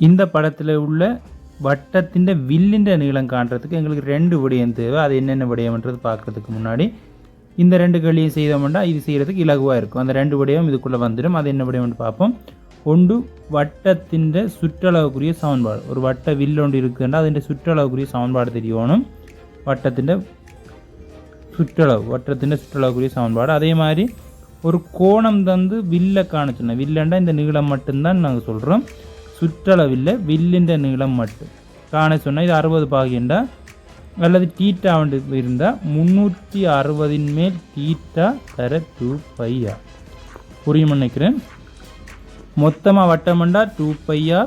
இந்த படத்தில் உள்ள வட்டத்தின் வில்லின்ற நீளம் காண்றதுக்கு எங்களுக்கு ரெண்டு விடயம் தேவை. அது என்னென்ன விடயம்ன்றது பார்க்கறதுக்கு முன்னாடி. இந்த ரெண்டு களியும் செய்தோம்னா இது செய்கிறதுக்கு இலகுவாக இருக்கும். அந்த ரெண்டு விடயம் இதுக்குள்ளே வந்துடும். அது என்ன விடயம்னு பார்ப்போம். ஒன்று வட்டத்தின் சுற்றளவுக்குரிய சமன்பாடு. ஒரு வட்ட வில் ஒன்று இருக்குன்னா அதிൻ്റെ சுற்றளவுக்குரிய சமன்பாடு தெரியணும். வட்டத்தின் சுற்றளவு வட்டத்தின் சுற்றளவுக்குரிய சமன்பாடு. அதே மாதிரி ஒரு கோணம் தந்து வில்லை காண சொன்னேன் வில்லண்டா இந்த நீளம் மட்டும்தான் நாங்கள் சொல்கிறோம் சுற்றளவில்லை வில்லின்ற நீளம் மட்டும். காண சொன்னால் இது அறுபது பாகிண்டா அல்லது டீட்டா வந்து இருந்தால் முந்நூற்றி அறுபதின் மேல் டீட்டா தர டூ பையா புரியும் நினைக்கிறேன்? மொத்தமாக வட்டமண்டா டூ பையா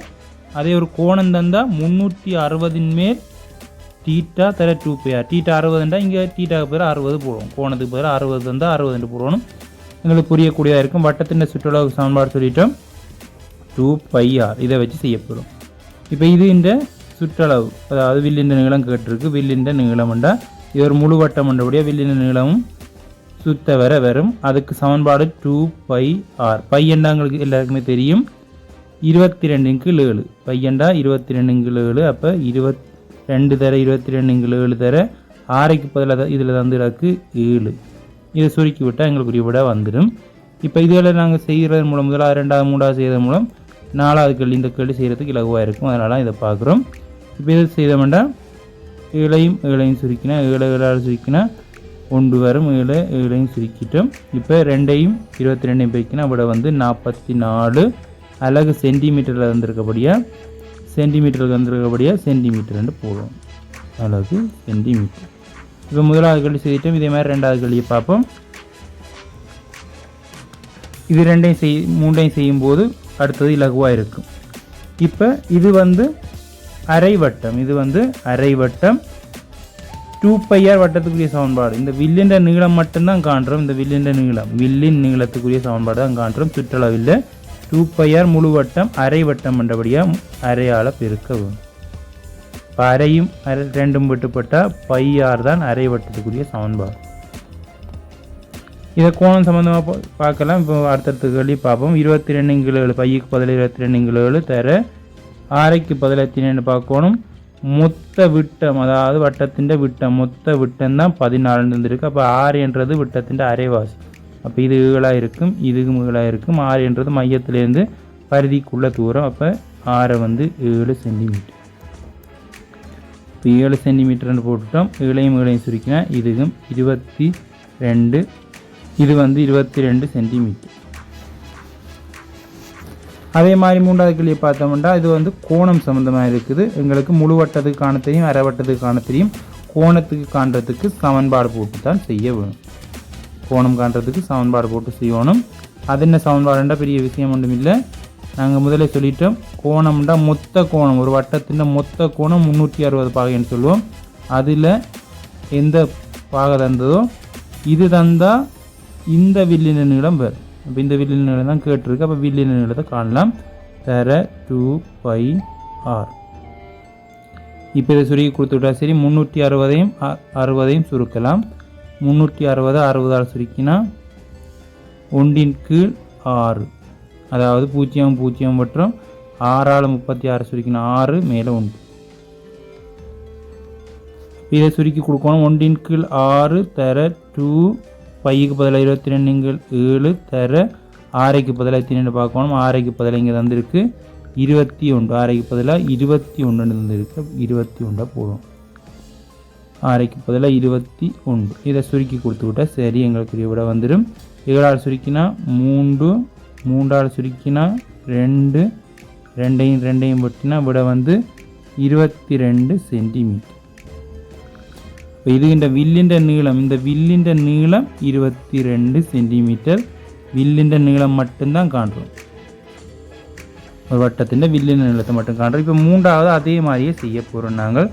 அதே ஒரு கோணம் தந்தால் முந்நூற்றி அறுபதின் மேல் டீட்டா தர டூ பையா டீட்டா அறுபதுண்டா இங்கே டீட்டாவுக்கு பேர் அறுபது போடுவோம். கோணத்துக்கு பேர் அறுபது தந்தால் அறுபதுண்டு போடணும். எங்களுக்கு புரியக்கூடியதாக இருக்கும். வட்டத்தின் சுற்றுலாவுக்கு சமன்பாடு சொல்லிட்டோம். டூ பை ஆர் இதை வச்சு செய்யப்படும். இப்போ இது இந்த சுற்றளவு அதாவது வில்லின்ற நீளம் கேட்டிருக்கு. வில்லின்ற நீளம்ண்டா இது ஒரு முழு வட்டம் என்றபடியாக வில்லின்ற நீளமும் சுத்த வர வரும். அதுக்கு சமன்பாடு டூ பை ஆர் பையண்டா எங்களுக்கு எல்லாருக்குமே தெரியும். இருபத்தி ரெண்டுக்கு ஏழு. பையண்டா இருபத்தி ரெண்டுக்கு ஏழு. அப்போ இருபத் ரெண்டு தர இருபத்தி ரெண்டுக்கு ஏழு தர ஆறைக்கு பதிலாக இதில் தந்துடாக்கு ஏழு. இதை சுருக்கி விட்டால் எங்களுக்கு ஒரு விட வந்துடும். இப்போ இதில் நாங்கள் செய்கிறது மூலம் முதலாவது ரெண்டாவது மூணாவது செய்கிறது மூலம் நாலாவது கேள்வி இந்த கேள்வி செய்கிறதுக்கு இலகுவாக இருக்கும். அதனால இதை பார்க்குறோம். இப்போ இது செய்தோம்னா ஏழையும் ஏழையும் சுருக்கினா ஏழை ஏழாவது சுருக்கினா ஒன்று வரும் ஏழு ஏழையும் சுருக்கிட்டோம். இப்போ ரெண்டையும் இருபத்தி ரெண்டையும் போய்க்கினா விட வந்து நாற்பத்தி நாலு அலகு சென்டிமீட்டரில் வந்திருக்கபடியாக சென்டிமீட்டருக்கு வந்திருக்கபடியாக சென்டிமீட்டர்னு போடுவோம். அலகு சென்டிமீட்டர் இப்போ முதலாவது கேள்வி செய்துட்டோம். இதே மாதிரி ரெண்டாவது கேள்வியை பார்ப்போம். இது ரெண்டையும் செய் மூன்றையும் செய்யும்போது அடுத்தது இலகுவாக இருக்கும். இப்போ இது வந்து அரை வட்டம். இது வந்து அரை வட்டம். டூ பையார் வட்டத்துக்குரிய சமன்பாடு. இந்த வில்லின்ற நீளம் மட்டும்தான் காண்றோம். இந்த வில்லின்ற நீளம். வில்லின் நீளத்துக்குரிய சமன்பாடு தான் காண்றோம். சுற்றளவில் டூ பையார் முழு வட்டம் அரை வட்டம் என்றபடியாக அரையால் பெருக்க வேணும் இப்போ அரையும் அரை ரெண்டும் விட்டுப்பட்டால் பையார் தான் அரை வட்டத்துக்குரிய சமன்பாடு. இதை கோணம் சம்மந்தமாக பார்க்கலாம். இப்போ அடுத்தடுத்த கேள்வி பார்ப்போம். இருபத்தி ரெண்டு கிலோகள் பையக்கு பதில் இருபத்தி ரெண்டு கிலோகள் தர ஆரைக்கு பதில் பதிலத்தினு பார்க்கணும். மொத்த விட்டம் அதாவது வட்டத்தின் விட்டம் மொத்த விட்டம் தான் பதினாலுன்னு இருந்திருக்கு. அப்போ ஆறு என்றது விட்டத்தின் அரைவாசி. அப்போ இது ஏழாக இருக்கும் இதுக்கு ஏழாக இருக்கும். ஆறு என்றது மையத்திலேருந்து பரிதிக்குள்ள தூரம். அப்போ ஆறை வந்து ஏழு சென்டிமீட்டர். இப்போ ஏழு சென்டிமீட்டர்னு போட்டுட்டோம். ஏழையும் ஏழையும் சுருக்கினா இதுக்கும் இருபத்தி ரெண்டு இது வந்து இருபத்தி ரெண்டு சென்டிமீட்டர். அதே மாதிரி மூன்றாவது கிளியை பார்த்தோம்னா இது வந்து கோணம் சம்மந்தமாக இருக்குது. எங்களுக்கு முழு வட்டத்துக்கு காண தெரியும் அரை வட்டத்துக்கு காண தெரியும் கோணத்துக்கு காண்றதுக்கு சமன்பாடு போட்டு தான் செய்ய வேணும். கோணம் காண்றதுக்கு சமன்பாடு போட்டு செய்யணும். அது என்ன சமன்பாடுண்டா பெரிய விஷயம் ஒன்றும் இல்லை. நாங்கள் முதல்ல சொல்லிட்டோம் கோணம்டா மொத்த கோணம். ஒரு வட்டத்தின் மொத்த கோணம் முந்நூற்றி அறுபது பாகைன்னு சொல்லுவோம். அதில் எந்த பாகை தந்ததோ இது தந்தால் இந்த வில்லின நீளம் வேறு. அப்போ இந்த வில்லின நீளம் தான் கேட்டிருக்கு. அப்போ வில்லின நீளத்தை காணலாம். தர டூ பை ஆர். இப்போ இதை சுருக்கி கொடுத்துட்டா சரி முந்நூற்றி அறுபதையும் அறுபதையும் சுருக்கலாம். முந்நூற்றி அறுபது அறுபதால் சுருக்கினா ஒன்றின் கீழ் ஆறு. அதாவது பூஜ்ஜியம் பூஜ்ஜியம் மற்றும் ஆறால் முப்பத்தி ஆறு சுருக்கினா ஆறு மேலே ஒன்று. இதை சுருக்கி கொடுக்கணும். ஒன்றின் கீழ் ஆறு தர டூ பைக்கு பதிலாக இருபத்தி ரெண்டுங்கள் ஏழு தர ஆறைக்கு பதிலாக எத்தனை பார்க்கணும். ஆறைக்கு பதிலாக இங்கே தந்திருக்கு. இருபத்தி ஒன்று ஆறைக்கு பதிலாக இருபத்தி ஒன்று தந்திருக்கு. இருபத்தி ஒன்றை போடுவோம் ஆறைக்கு பதிலாக இருபத்தி ஒன்று இதை சுருக்கி கொடுத்து விட்டா சரி எங்களுக்கு விட வந்துடும் ஏழால் சுருக்கினா மூன்று மூன்றாள் சுருக்கினா ரெண்டு. ரெண்டையும் ரெண்டையும் வெட்டினா விட வந்து இருபத்தி ரெண்டு சென்டிமீட்டர். இப்போ இது இந்த வில்லின்ற நீளம் இந்த வில்லின்ற நீளம் இருபத்தி ரெண்டு சென்டிமீட்டர். வில்லின்ற நீளம் மட்டும்தான் காண்றோம். ஒரு வட்டத்தின் வில்லின் நீளத்தை மட்டும் காண்றோம். இப்போ மூன்றாவது அதே மாதிரியே செய்ய போகிறோம் நாங்கள்.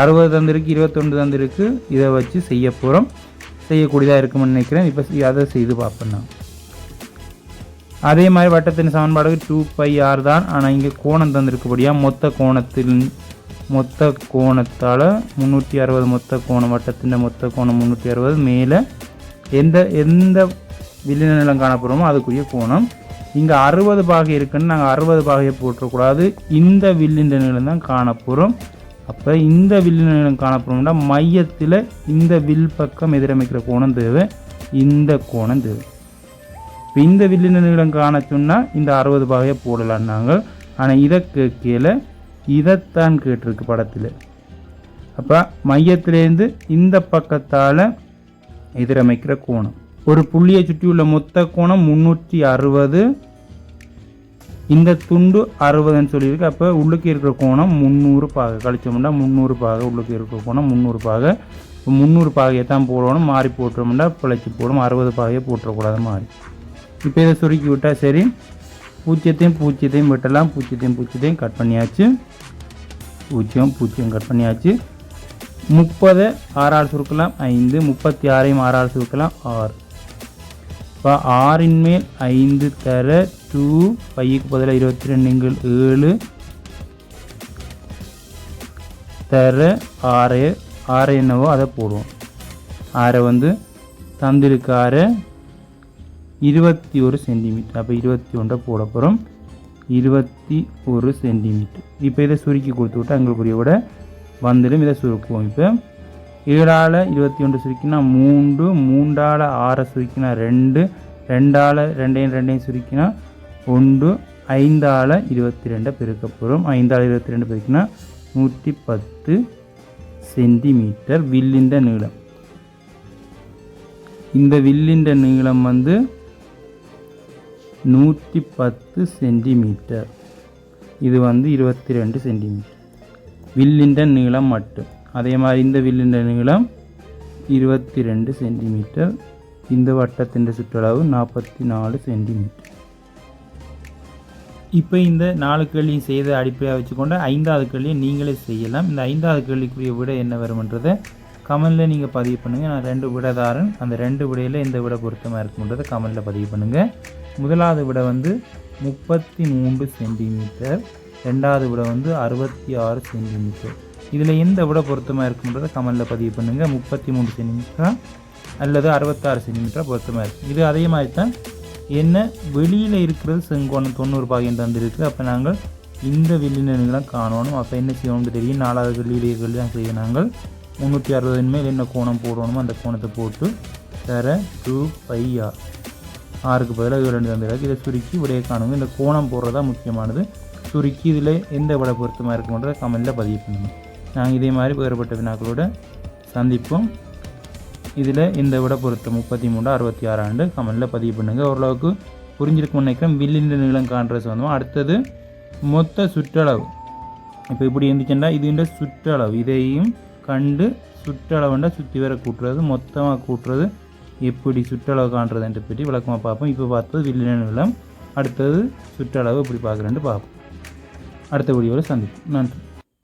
அறுபது தந்திருக்கு இருபத்தொன்று தந்திருக்கு இதை வச்சு செய்ய போகிறோம் செய்யக்கூடியதாக இருக்கும்னு நினைக்கிறேன். இப்போ அதை செய்து பார்ப்போம் நான் அதே மாதிரி வட்டத்தின் சமன்பாடு டூ பை ஆர் தான். ஆனால் இங்கே கோணம் தந்திருக்கபடியாக மொத்த கோணத்தில் மொத்த கோணத்தால் முந்நூற்றி அறுபது மொத்த கோணம் வட்டத்தின் மொத்த கோணம் முந்நூற்றி அறுபது. மேலே எந்த எந்த வில்லின காணப்படுறோமோ அதுக்குரிய கோணம். இங்கே அறுபது பாகை இருக்குன்னு நாங்கள் அறுபது பாகையை போட்டுறக்கூடாது இந்த வில்லின் நிலம் தான் காணப்போகிறோம் அப்போ இந்த வில்லின் நிலம் காணப்போகிறோம்னா மையத்தில் இந்த வில் பக்கம் எதிரமைக்கிற கோணம் தேவை. இந்த கோணம் தேவை. இப்போ இந்த வில்லின் நிலம் காண சொன்னால் இந்த அறுபது பாகையை போடலாம் நாங்கள் ஆனால் இதை கீழே இதைத்தான் கேட்டிருக்கு படத்தில். அப்போ மையத்திலேருந்து இந்த பக்கத்தால் எதிரமைக்கிற கோணம். ஒரு புள்ளியை சுற்றியுள்ள மொத்த கோணம் முந்நூற்றி அறுபது. இந்த துண்டு அறுபதுன்னு சொல்லியிருக்கு. அப்போ உள்ளுக்கு இருக்கிற கோணம் முந்நூறு பாகை. கழிச்சோம்னா முந்நூறு பாகை. உள்ளுக்கு இருக்கிற கோணம் முந்நூறு பாகை. இப்போ முந்நூறு பாகையை தான் போடணும். மாறி போட்டோம்னா பிழைச்சி போடும் அறுபது பாகையை போட்டுறக்கூடாது மாறி. இப்போ இதை சுருக்கி விட்டால் சரி. பூச்சியத்தையும் பூச்சியத்தையும் வெட்டலாம். பூச்சியத்தையும் பூச்சியத்தையும் கட் பண்ணியாச்சு. பூஜ்ஜியம் பூஜ்ஜியம் கட் பண்ணியாச்சு. முப்பது ஆறாறு சுருக்கலாம். ஐந்து முப்பத்தி ஆறையும் ஆறாறு சுருக்கலாம். ஆறு. இப்போ ஆறின் மேல் ஐந்து தர டூ பைக்கு பதிலாக இருபத்தி ரெண்டுங்கள் ஏழு. தர ஆறு. ஆறு என்னவோ அதை போடுவோம். ஆறை வந்து தந்திருக்க இருபத்தி ஒரு சென்டிமீட்டர். அப்போ இருபத்தி ஒன்றை போட போகிறோம் இருபத்தி ஒரு சென்டிமீட்டர். இப்போ இதை சுருக்கி கொடுத்து விட்டு எங்களுக்குரிய விட வந்துடும். இதை சுருக்குவோம் இப்போ. ஏழால் இருபத்தி ஒன்று சுருக்கினா மூன்று மூன்றால் ஆறை சுருக்கினா ரெண்டு ரெண்டால் ரெண்டையும் ரெண்டையும் சுருக்கினா ஒன்று ஐந்தால் இருபத்தி ரெண்டை பெருக்க போகிறோம் ஐந்தால் இருபத்தி ரெண்டு பெருக்கினா நூற்றி பத்து சென்டிமீட்டர் வில்லின்ற நீளம். இந்த வில்லின்ற நீளம் வந்து நூற்றி பத்து சென்டிமீட்டர். இது வந்து இருபத்தி ரெண்டு சென்டிமீட்டர். வில்லின்ற நீளம் மட்டும். அதே மாதிரி இந்த வில்லின்ற நீளம் இருபத்தி ரெண்டு சென்டிமீட்டர். இந்த வட்டத்தின் சுற்றளவு நாற்பத்தி நாலு சென்டிமீட்டர். இப்போ இந்த நாலு கேள்வி செய்த அடிப்படையாக வச்சுக்கொண்டு ஐந்தாவது கேள்வியை நீங்களே செய்யலாம். இந்த ஐந்தாவது கேள்விக்குரிய விட என்ன வரும்ன்றதை கமெண்டில் நீங்கள் பதிவு பண்ணுங்கள் நான் ரெண்டு விடதாரன். அந்த ரெண்டு விடையில் எந்த விட பொருத்தமாக இருக்குன்றதை கமெண்டில் பதிவு பண்ணுங்கள் முதலாவது விட வந்து முப்பத்தி மூன்று சென்டிமீட்டர். ரெண்டாவது விட வந்து அறுபத்தி ஆறு சென்டிமீட்டர். இதில் எந்த விட பொருத்தமாக இருக்குன்றதை கமெண்டில் பதிவு பண்ணுங்கள் முப்பத்தி மூணு சென்டிமீட்டரா அல்லது அறுபத்தாறு சென்டிமீட்டராக பொருத்தமாக இருக்குது இது அதே மாதிரி தான் என்ன வெளியில் இருக்கிறது செங்கோணம் தொண்ணூறு பாகியம் தந்திருக்கு அப்போ நாங்கள் இந்த வில்லினங்களாம் காணணும். அப்போ என்ன செய்யணும்னு தெரியும். நாலாவது கல்வியிலேயே தான் செய்ய நாங்கள் முந்நூற்றி அறுபது மேல் என்ன கோணம் போடணுமோ அந்த கோணத்தை போட்டு தர டூ பை ஆறுக்கு பதிலாக இது ரெண்டு தந்திருக்கு இதை சுருக்கி விடையை காணுங்க இந்த கோணம் போடுறது தான் முக்கியமானது. சுருக்கி இதில் எந்த விட பொருத்தமாக இருக்குன்றதை கமெண்டில் பதிவு பண்ணுங்கள் நாங்கள் இதே மாதிரி வேறுபட்ட வினாக்களோட சந்திப்போம். இதில் இந்த விட பொருத்தம் முப்பத்தி மூணு அறுபத்தி ஆறு ஆண்டு கமெண்டில் பதிவு பண்ணுங்கள் ஓரளவுக்கு புரிஞ்சிருக்கும் நினைக்கிறேன். வில்லின் நீளம் காண்றது சொந்தமாக அடுத்தது மொத்த சுற்றளவு. இப்போ இப்படி இருந்துச்சுன்னா இதுன்ற சுற்றளவு. இதையும் கண்டு சுற்றளவுண்டா சுற்றி வர கூட்டுறது மொத்தமாக கூட்டுறது எப்படி சுற்றளவு காண்றதுன்ற பற்றி விளக்கமாக பார்ப்போம். இப்போ பார்த்தது வில்லின நிலம் அடுத்தது சுற்றளவு எப்படி பார்க்குறேன்ட்டு பார்ப்போம். அடுத்த வீடியோவில் சந்திப்போம். நன்றி.